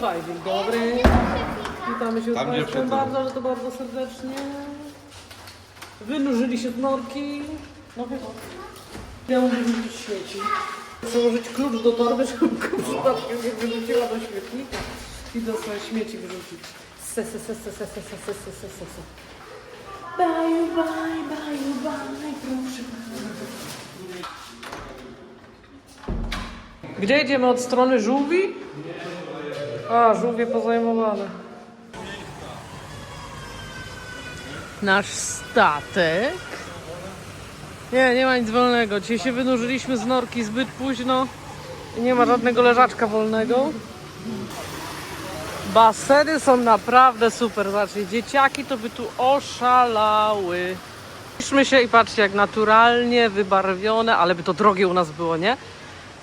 Haj, dzień dobry. Witamy się z Tam Państwem dziewczyny. bardzo, ale to bardzo serdecznie. Wynurzyli się z norki. No chyba. Miał wyrzucić śmieci. Przełożyć klucz do torby, żeby go przypadkiem nie wyrzuciła do śmietnika i do swoje śmieci wyrzucić. Se, se, se, se, se, se, se, se, se, se, se, se. Bye, bye, bye, bye, proszę Gdzie idziemy od strony żółwi? A, żółwie pozajmowane. Nasz statek. Nie, nie ma nic wolnego. Dzisiaj się wynurzyliśmy z norki zbyt późno. I nie ma żadnego leżaczka wolnego. Baseny są naprawdę super. Zobaczcie, dzieciaki to by tu oszalały. Cieszmy się i patrzcie, jak naturalnie wybarwione, ale by to drogie u nas było, nie?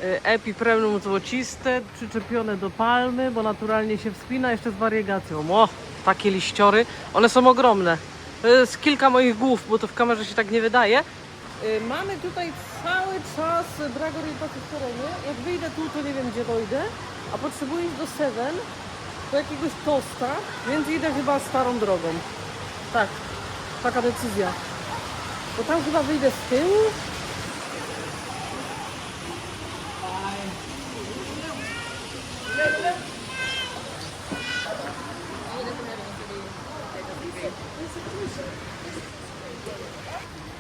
Y, Epipremium złociste, przyczepione do palmy, bo naturalnie się wspina, jeszcze z wariegacją. O, takie liściory. One są ogromne. To jest kilka moich głów, bo to w kamerze się tak nie wydaje. Y, Mamy tutaj cały czas brak orientacji w terenie. Jak wyjdę tu, to nie wiem gdzie dojdę, a potrzebuję iść do Seven, do jakiegoś tosta, więc idę chyba starą drogą. Tak, taka decyzja. Bo tam chyba wyjdę z tyłu,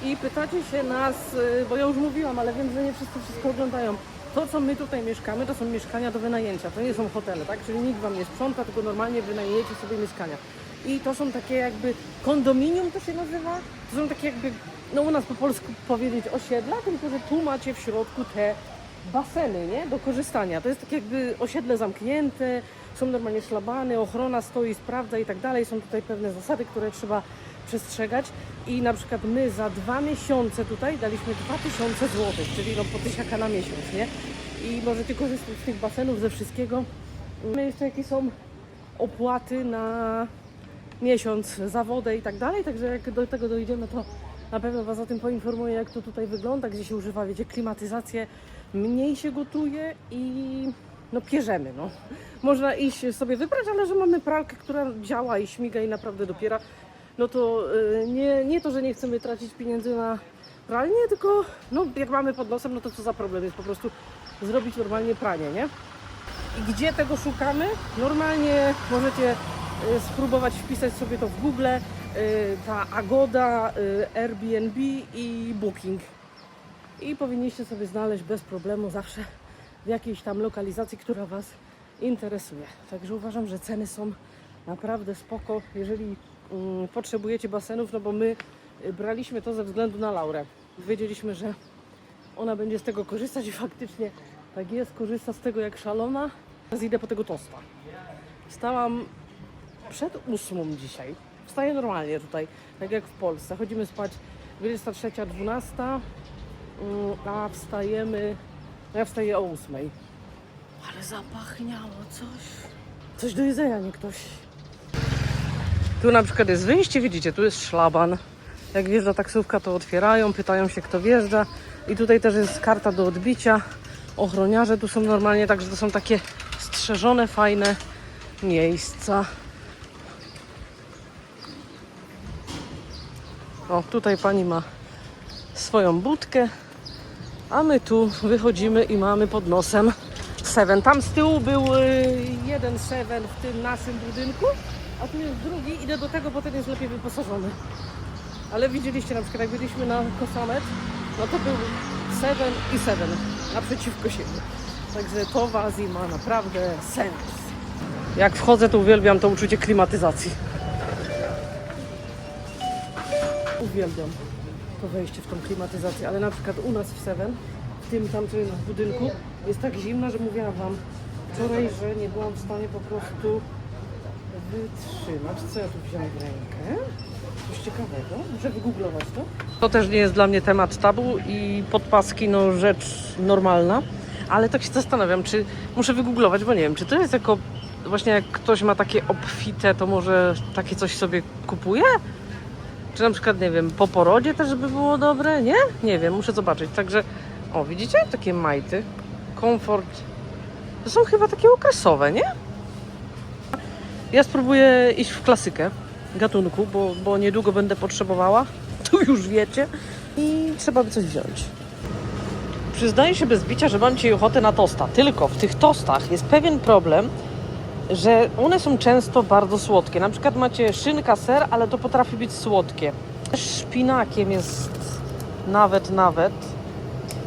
I pytacie się nas, y, bo ja już mówiłam, ale wiem, że nie wszyscy wszystko oglądają. To, co my tutaj mieszkamy, to są mieszkania do wynajęcia, to nie są hotele, tak? Czyli nikt wam nie sprząta, tylko normalnie wynajmujecie sobie mieszkania. I to są takie jakby kondominium to się nazywa. To są takie jakby, no u nas po polsku powiedzieć osiedla, tylko że tu macie w środku te baseny, nie? Do korzystania. To jest takie jakby osiedle zamknięte, są normalnie szlabany, ochrona stoi, sprawdza i tak dalej. Są tutaj pewne zasady, które trzeba przestrzegać i na przykład my za dwa miesiące tutaj daliśmy 2000 zł, czyli no po tysiaka na miesiąc, nie? I możecie korzystać z tych basenów, ze wszystkiego. My jeszcze jakie są opłaty na miesiąc za wodę i tak dalej, także jak do tego dojdziemy, to na pewno Was o tym poinformuję, jak to tutaj wygląda, gdzie się używa, wiecie, klimatyzację, mniej się gotuje i no pierzemy, no. Można iść sobie wybrać, ale że mamy pralkę, która działa i śmiga i naprawdę dopiera, no to y, nie, nie to, że nie chcemy tracić pieniędzy na pralnię, tylko no jak mamy pod nosem, no to co za problem jest po prostu zrobić normalnie pranie, nie? I gdzie tego szukamy? Normalnie możecie y, spróbować wpisać sobie to w Google, y, ta Agoda, Airbnb i Booking. I powinniście sobie znaleźć bez problemu zawsze w jakiejś tam lokalizacji, która Was interesuje. Także uważam, że ceny są naprawdę spoko, jeżeli potrzebujecie basenów, no bo my y, braliśmy to ze względu na Laurę. Wiedzieliśmy, że ona będzie z tego korzystać i faktycznie tak jest, korzysta z tego jak szalona. Teraz idę po tego tosta. Wstałam przed ósmą dzisiaj. Wstaję normalnie tutaj, tak jak w Polsce. Chodzimy spać 23, 12, mm, a wstajemy, ja wstaję o ósmej. Ale zapachniało coś. Coś do jedzenia, nie ktoś. Tu na przykład jest wyjście, widzicie, tu jest szlaban. Jak wjeżdża taksówka, to otwierają, pytają się, kto wjeżdża. I tutaj też jest karta do odbicia. Ochroniarze tu są normalnie, także to są takie strzeżone, fajne miejsca. O, tutaj pani ma swoją budkę, a my tu wychodzimy i mamy pod nosem Seven. Tam z tyłu był y, jeden Seven w tym naszym budynku, a tu jest drugi. Idę do tego, bo ten jest lepiej wyposażony. Ale widzieliście na przykład, jak byliśmy na Kosamet, no to był Seven i Seven naprzeciwko siebie. Także to w Azji ma naprawdę sens. Jak wchodzę, to uwielbiam to uczucie klimatyzacji. Uwielbiam to wejście w tą klimatyzację, ale na przykład u nas w Seven, w tym tamtym budynku, jest tak zimno, że mówiłam Wam wczoraj, że nie byłam w stanie po prostu wytrzymać. Co ja tu wziąłem w rękę? Coś ciekawego. Muszę wygooglować to. To też nie jest dla mnie temat tabu i podpaski, no rzecz normalna. Ale tak się zastanawiam, czy muszę wygooglować, bo nie wiem, czy to jest jako właśnie jak ktoś ma takie obfite, to może takie coś sobie kupuje? Czy na przykład, nie wiem, po porodzie też by było dobre? Nie? Nie wiem, muszę zobaczyć. Także, o, widzicie? Takie majty. Komfort. To są chyba takie okresowe, nie? Ja spróbuję iść w klasykę gatunku, bo, bo niedługo będę potrzebowała. Tu już wiecie. I trzeba by coś wziąć. Przyznaję się bez bicia, że mam dzisiaj ochotę na tosta. Tylko w tych tostach jest pewien problem, że one są często bardzo słodkie. Na przykład macie szynka, ser, ale to potrafi być słodkie. Szpinakiem jest nawet, nawet.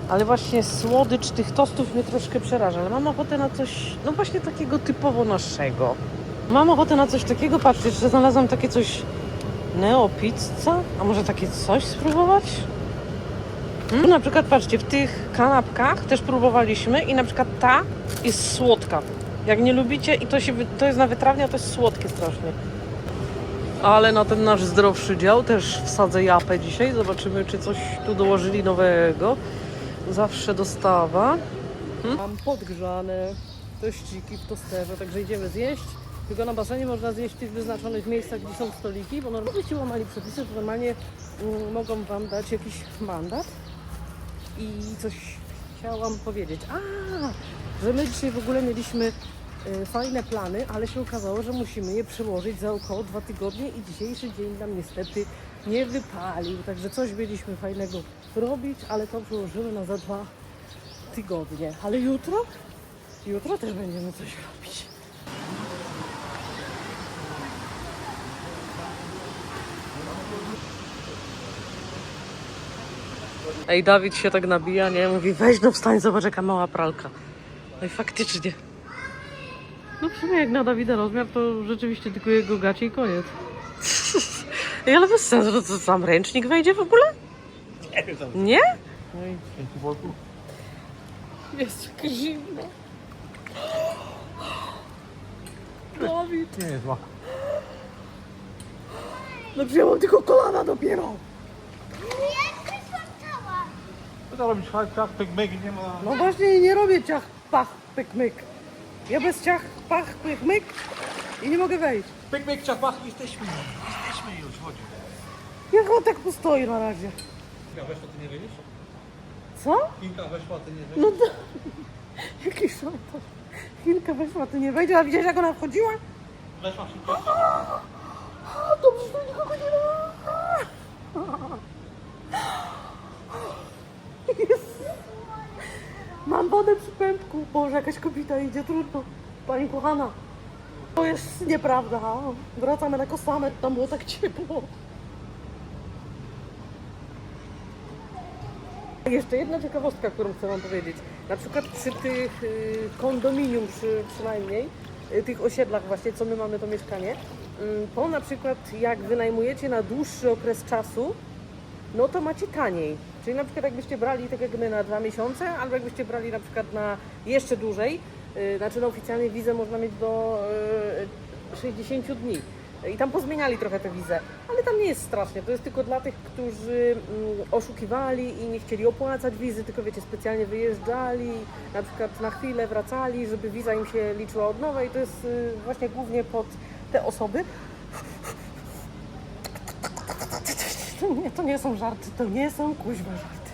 Ale właśnie słodycz tych tostów mnie troszkę przeraża. Ale mam ochotę na coś, no właśnie takiego typowo naszego. Mam ochotę na coś takiego, patrzcie, że znalazłam takie coś neopizza? A może takie coś spróbować? Hmm? Na przykład patrzcie, w tych kanapkach też próbowaliśmy i na przykład ta jest słodka. Jak nie lubicie i to się, to jest na wytrawnie, a to jest słodkie strasznie. Ale na ten nasz zdrowszy dział też wsadzę japę dzisiaj. Zobaczymy, czy coś tu dołożyli nowego. Zawsze dostawa. Hmm? Mam podgrzane tościki w tosterze, także idziemy zjeść. Tylko na basenie można zjeść w tych wyznaczonych miejscach, gdzie są stoliki, bo normalnie jeśli łamali przepisy, to normalnie mm, mogą Wam dać jakiś mandat. I coś chciałam powiedzieć. A, że my dzisiaj w ogóle mieliśmy e, fajne plany, ale się okazało, że musimy je przełożyć za około dwa tygodnie i dzisiejszy dzień nam niestety nie wypalił. Także coś mieliśmy fajnego robić, ale to przełożymy na za dwa tygodnie. Ale jutro? Jutro też będziemy coś robić. Ej, Dawid się tak nabija, nie? Mówi, weź no wstań, zobacz jaka mała pralka. No i faktycznie. No w sumie jak na Dawida rozmiar, to rzeczywiście tylko jego gacie i koniec. Ej, ale bez sensu, to co, sam ręcznik wejdzie w ogóle? Nie? No i jest tak zimno. Dawid, Nie jest zła. no wzięłam tylko kolana dopiero. Co to robić? Chodź, tak, pyk, myk, nie ma... No właśnie nie robię ciach, pach, pyk, myk. Ja bez ciach, pach, pyk, myk i nie mogę wejść. Pyk, myk, ciach, pach, jesteśmy. Jesteśmy już, chodź. Jak on tak postoi na razie? Kinka weszła, ty nie wyjdziesz? Co? Kinka weszła, ty nie wyjdziesz? No to... Jaki szantaż. Chwilkę weszła, ty nie wejdzie, a widziałeś jak ona wchodziła? Weszła szybko. Dobrze, że nikogo nie ma. Jest. Mam wodę przy pępku. Boże, jakaś kobieta idzie, trudno. Pani kochana. To jest nieprawda. Wracamy na kosamet, tam było tak ciepło. Jeszcze jedna ciekawostka, którą chcę Wam powiedzieć. Na przykład przy tych y, kondominium przy, przynajmniej, y, tych osiedlach właśnie, co my mamy to mieszkanie, y, to na przykład jak wynajmujecie na dłuższy okres czasu, no to macie taniej. Czyli na przykład jakbyście brali tak jak my na dwa miesiące, albo jakbyście brali na przykład na jeszcze dłużej, y, znaczy na oficjalnej wizę można mieć do y, 60 dni. I tam pozmieniali trochę tę wizę, ale tam nie jest strasznie. To jest tylko dla tych, którzy mm, oszukiwali i nie chcieli opłacać wizy, tylko wiecie, specjalnie wyjeżdżali, na przykład na chwilę wracali, żeby wiza im się liczyła od nowa i to jest y, właśnie głównie pod te osoby. To nie, to nie są żarty, to nie są kuźwa żarty.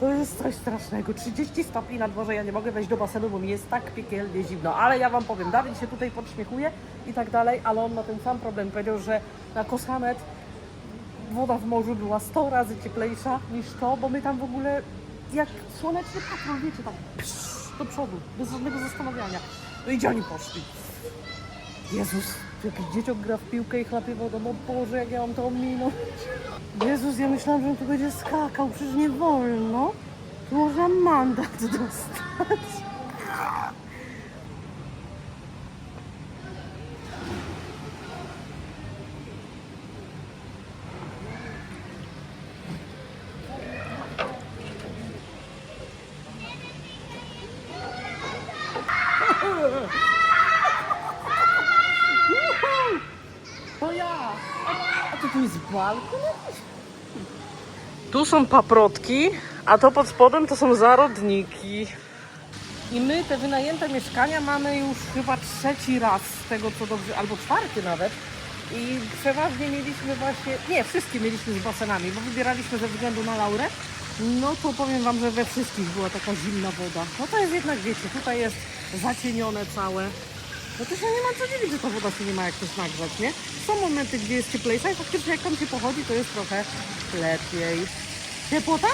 To jest coś strasznego. 30 stopni na dworze, ja nie mogę wejść do basenu, bo mi jest tak piekielnie zimno. Ale ja wam powiem, Dawid się tutaj podśmiechuje i tak dalej, ale on ma ten sam problem. Powiedział, że na Kosamet woda w morzu była 100 razy cieplejsza niż to, bo my tam w ogóle jak słoneczny patrol, wiecie, tak psz, do przodu, bez żadnego zastanawiania. No i gdzie oni poszli? Jezus, jakiś dzieciok gra w piłkę i chlapie wodą. O Boże, jak ja mam to ominąć. Jezus, ja myślałam, że on tu będzie skakał. Przecież nie wolno. Tu można mandat dostać. To ja. A to tu jest balkon jakiś? Tu są paprotki, a to pod spodem to są zarodniki. I my te wynajęte mieszkania mamy już chyba trzeci raz z tego co dobrze, albo czwarty nawet. I przeważnie mieliśmy właśnie, nie, wszystkie mieliśmy z basenami, bo wybieraliśmy ze względu na Laurę. No to powiem Wam, że we wszystkich była taka zimna woda. No to jest jednak, wiecie, tutaj jest zacienione całe. No to się nie ma co dziwić, że ta woda się nie ma jak coś nagrzać, nie? Są momenty, gdzie jest cieplejsza i faktycznie jak tam się pochodzi, to jest trochę lepiej. Ciepło tam?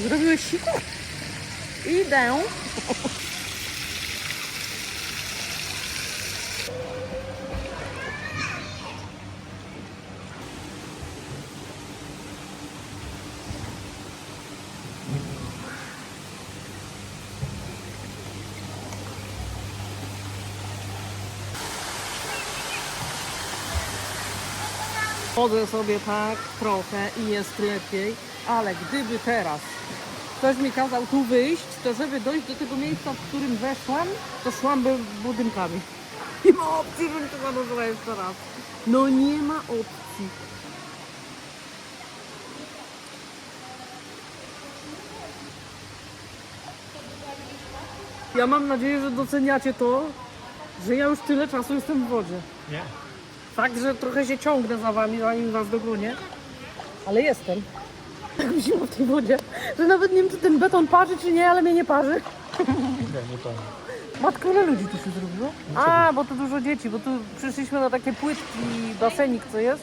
Zrobiłeś siku? Idę. Chodzę sobie tak trochę i jest lepiej, ale gdyby teraz ktoś mi kazał tu wyjść, to żeby dojść do tego miejsca, w którym weszłam, to szłam budynkami. Nie ma opcji, żebym to zanurzyła jeszcze raz. No nie ma opcji. Ja mam nadzieję, że doceniacie to, że ja już tyle czasu jestem w wodzie. Nie? Fakt, że trochę się ciągnę za wami, zanim was dogonię, ale jestem. Tak mi zimno w tej wodzie, że nawet nie wiem, czy ten beton parzy, czy nie, ale mnie nie parzy. Nie, nie to. Matko, ile ludzi tu się zrobiło? A, bo tu dużo dzieci, bo tu przyszliśmy na takie płytki basenik, co jest.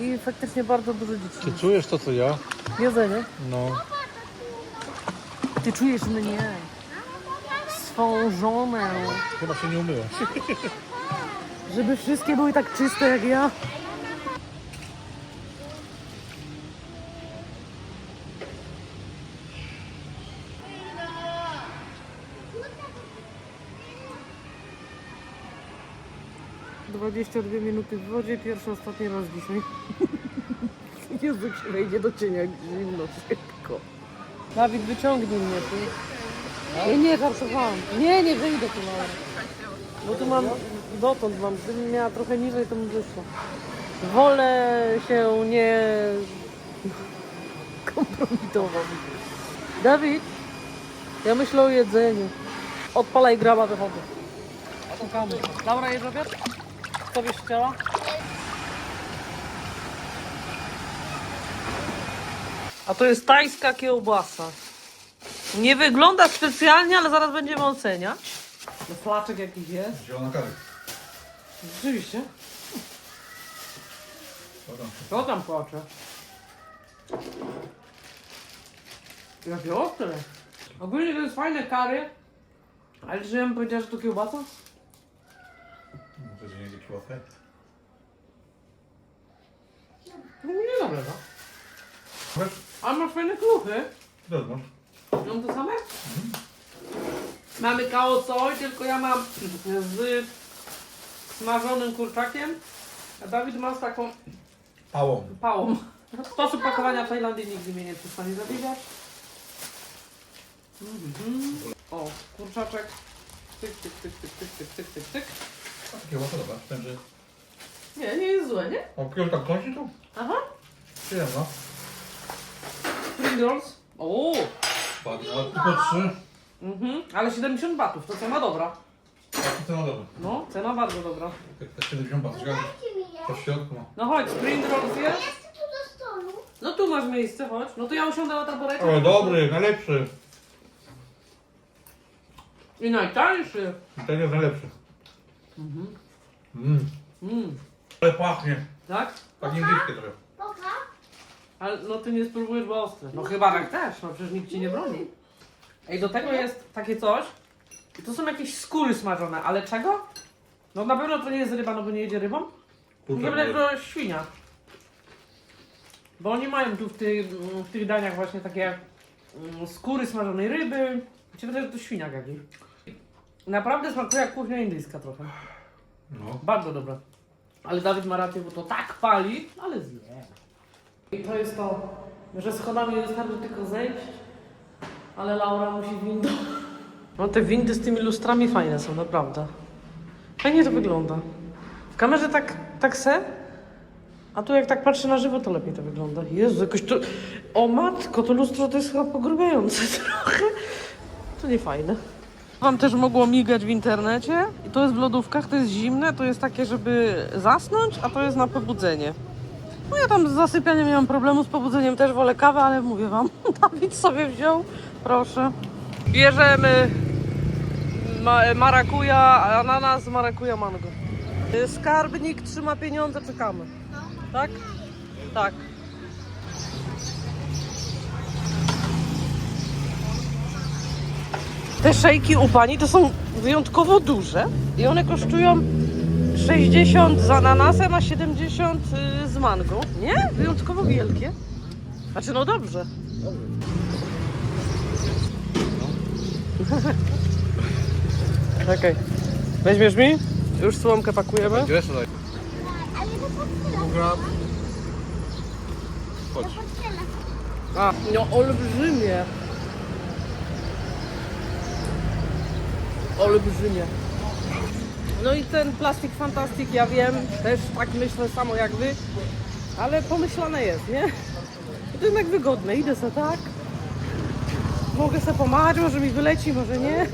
I faktycznie bardzo dużo dzieci. Ty czujesz to, co ja? Jedzenie. No. Ty czujesz mnie. Swą żonę. Chyba się nie umyłaś. Żeby wszystkie były tak czyste jak ja. Dwadzieścia dwie minuty w wodzie, pierwszy, ostatni raz dzisiaj. Jezu, jak się wejdzie do cienia, zimno, szybko. Dawid, wyciągnij mnie tu. Nie, nie, żartowałam. Nie, nie wyjdę tu na bo tu mam, dotąd mam, gdybym miała trochę niżej, to bym wyszła. Wolę się nie kompromitować. Dawid, ja myślę o jedzeniu. Odpalaj graba, wychodzę. Szukamy. Laura, jesz obiad? Co byś chciała? A to jest tajska kiełbasa. Nie wygląda specjalnie, ale zaraz będziemy oceniać. No flaczek jakiś jest. Zielona kawy. Rzeczywiście. Co tam płacze? Jakie ostre. Ogólnie to jest fajne kary. Ale czy ja bym powiedziała, że to kiełbasa? Może łatwy? No nie dobre, no. Ale masz fajne kluchy. Dobrze. Mam to same? Mamy kao soj, tylko ja mam z smażonym kurczakiem. A Dawid ma z taką Pałą. pałą. Sposób pakowania w Tajlandii nigdy mnie nie przestanie zabiegać. Mhm. O, kurczaczek. Tyk, tyk, tyk, tyk, tyk, tyk, tyk, tyk, tyk. Łatwo dobra. Myślałem, że... Nie, nie jest złe, nie? O, kilosz tak kończy tu? Aha. Przyjemno. Spring rolls. O, Ładnie, ale tylko trzy. mhm. ale 70 batów, to cena dobra. A to cena dobra. No, cena bardzo dobra. Tak, tak 70 bat, zgadza. Dajcie mi je. To w środku ma. No chodź, spring rolls Ja jest. chcę tu do stolu. No tu masz miejsce, chodź. No to ja usiądę na taborecie. O, dobry, najlepszy. I najtańszy. Ten jest najlepszy. Mhm. Mmm. Mm. Ale pachnie. Tak? Tak indyjskie trochę. Ale no ty nie spróbujesz, bo ostre. No chyba tak też, no przecież nikt ci nie broni. Ej, do tego jest takie coś. I to są jakieś skóry smażone, ale czego? No na pewno to nie jest ryba, no bo nie jedzie rybą. Nie dobry. to świnia. Bo oni mają tu w tych, w tych daniach właśnie takie mm, skóry smażonej ryby. Mi się wydaje, że to świniak jakiś. Naprawdę smakuje jak kuchnia indyjska trochę. No. Bardzo dobre. Ale Dawid ma rację, bo to tak pali, ale zje. I to jest to, że schodami wystarczy tylko zejść, ale Laura musi windą. No te windy z tymi lustrami fajne są, naprawdę. Fajnie to wygląda. W kamerze tak, tak se, a tu jak tak patrzę na żywo, to lepiej to wygląda. Jezu, jakoś to... O matko, to lustro to jest chyba pogrubiające trochę. To nie fajne. Wam też mogło migać w internecie. I to jest w lodówkach, to jest zimne, to jest takie, żeby zasnąć, a to jest na pobudzenie. No ja tam z zasypianiem nie mam problemu, z pobudzeniem też wolę kawę, ale mówię wam, Dawid sobie wziął, proszę. Bierzemy Ma marakuja, ananas, marakuja, mango. Skarbnik trzyma pieniądze, czekamy. Tak? Tak. Te szejki u pani to są wyjątkowo duże i one kosztują 60 z ananasem, a 70 y, z mango. Nie? Wyjątkowo wielkie. Znaczy, no dobrze. Czekaj. Weźmiesz mi? Już słomkę pakujemy. Chodź. A, no olbrzymie. Olbrzymie. No i ten plastik fantastik, ja wiem, też tak myślę samo jak wy, ale pomyślane jest, nie? I to jednak wygodne, idę sobie tak, mogę sobie pomachać, może mi wyleci, może nie.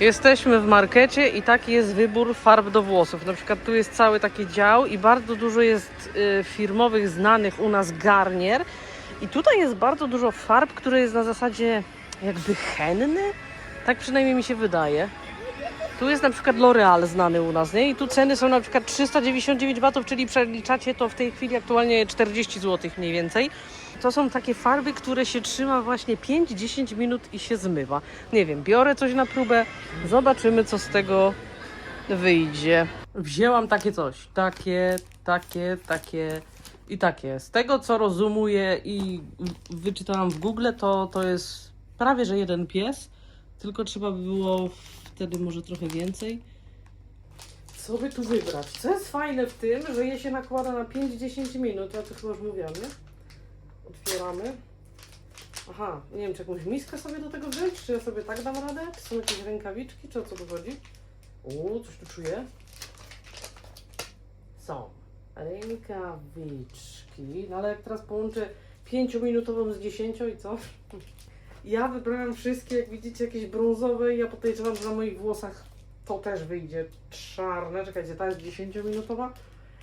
Jesteśmy w markecie i taki jest wybór farb do włosów. Na przykład tu jest cały taki dział i bardzo dużo jest y, firmowych, znanych u nas garnier. I tutaj jest bardzo dużo farb, które jest na zasadzie jakby henny. Tak przynajmniej mi się wydaje. Tu jest na przykład L'Oreal znany u nas, nie? I tu ceny są na przykład 399 batów, czyli przeliczacie to w tej chwili aktualnie 40 zł mniej więcej. To są takie farby, które się trzyma właśnie 5-10 minut i się zmywa. Nie wiem, biorę coś na próbę, zobaczymy co z tego wyjdzie. Wzięłam takie coś, takie, takie, takie i takie. Z tego co rozumuję i wyczytałam w Google, to, to jest prawie że jeden pies, tylko trzeba by było wtedy może trochę więcej. Co by tu wybrać? Co jest fajne w tym, że je się nakłada na 5-10 minut, ja to chyba już mówiłam, nie? Otwieramy. Aha, nie wiem, czy jakąś miskę sobie do tego wziąć, czy ja sobie tak dam radę? Czy są jakieś rękawiczki, czy o co tu chodzi? Uuu, coś tu czuję. Są rękawiczki, no ale jak teraz połączę 5-minutową z 10 i co? Ja wybrałam wszystkie, jak widzicie, jakieś brązowe ja podejrzewam, że na moich włosach to też wyjdzie czarne. Czekajcie, ta jest 10-minutowa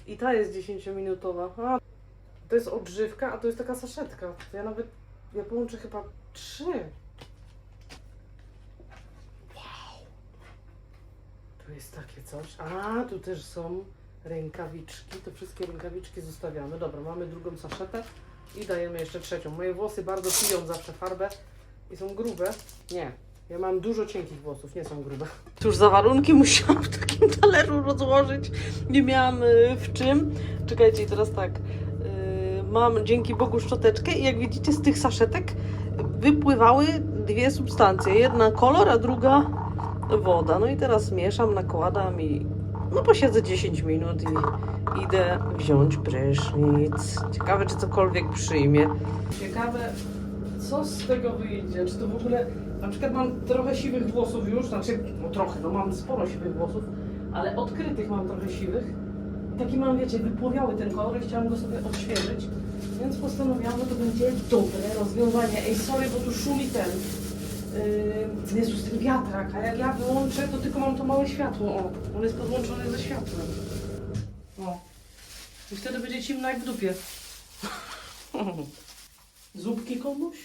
i ta jest 10-minutowa. A, to jest odżywka, a to jest taka saszetka. To ja nawet, ja połączę chyba trzy. Wow. Tu jest takie coś. A, tu też są rękawiczki. To wszystkie rękawiczki zostawiamy. Dobra, mamy drugą saszetę i dajemy jeszcze trzecią. Moje włosy bardzo piją zawsze farbę i są grube. Nie. Ja mam dużo cienkich włosów, nie są grube. Cóż za warunki musiałam w takim talerzu rozłożyć. Nie miałam y, w czym. Czekajcie, i teraz tak. Y, mam dzięki Bogu szczoteczkę i jak widzicie z tych saszetek wypływały dwie substancje. Jedna kolor, a druga woda. No i teraz mieszam, nakładam i no posiedzę 10 minut i idę wziąć prysznic. Ciekawe, czy cokolwiek przyjmie. Ciekawe, co z tego wyjdzie. Czy to w ogóle... Na przykład mam trochę siwych włosów już, znaczy, no trochę, no mam sporo siwych włosów, ale odkrytych mam trochę siwych. Taki mam, wiecie, wypłowiały ten kolor i chciałam go sobie odświeżyć. Więc postanowiłam, że to będzie dobre rozwiązanie. Ej, sorry, bo tu szumi ten... Yy, Jezus, ten wiatrak, a jak ja wyłączę, to tylko mam to małe światło. O, on jest podłączony ze światłem. O. I wtedy będzie ciemno jak w dupie. Zupki komuś?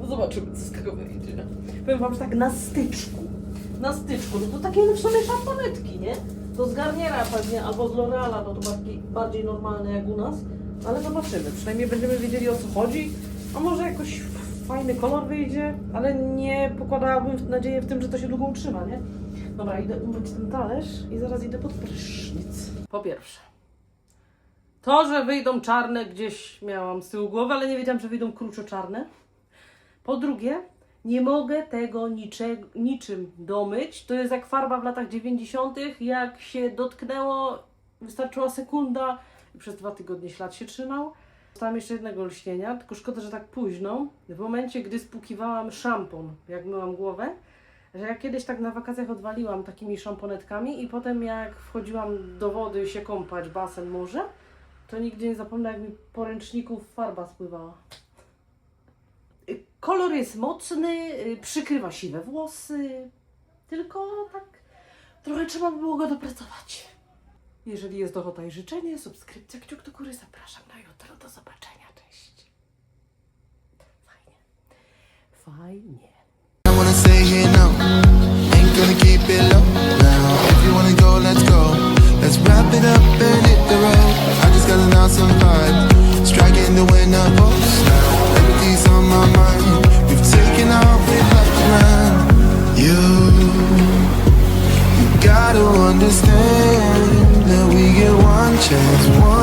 No zobaczymy, co z tego wyjdzie. Powiem wam, że tak na styczku. Na styczku, no to takie w sumie szamponetki, nie? To z Garniera pewnie, albo z L'Oreala, no to bardziej, bardziej normalne jak u nas. Ale zobaczymy, przynajmniej będziemy wiedzieli o co chodzi. A może jakoś fajny kolor wyjdzie, ale nie pokładałabym nadziei w tym, że to się długo utrzyma, nie? Dobra, idę umyć ten talerz i zaraz idę pod prysznic. Po pierwsze, to, że wyjdą czarne gdzieś miałam z tyłu głowy, ale nie wiedziałam, że wyjdą kruczo czarne. Po drugie, nie mogę tego nicze, niczym domyć. To jest jak farba w latach 90., jak się dotknęło, wystarczyła sekunda i przez dwa tygodnie ślad się trzymał. Dostałam jeszcze jednego lśnienia, tylko szkoda, że tak późno. W momencie, gdy spłukiwałam szampon, jak myłam głowę, że ja kiedyś tak na wakacjach odwaliłam takimi szamponetkami i potem jak wchodziłam do wody się kąpać, basen, morze, to nigdy nie zapomnę, jak mi po ręczniku farba spływała. Kolor jest mocny, y, przykrywa siwe włosy, tylko tak trochę trzeba by było go dopracować. Jeżeli jest ochota i życzenie, subskrypcja, kciuk do góry, zapraszam na jutro. Do zobaczenia, cześć. fajnie. Road. I just got an awesome vibe. Striking the. one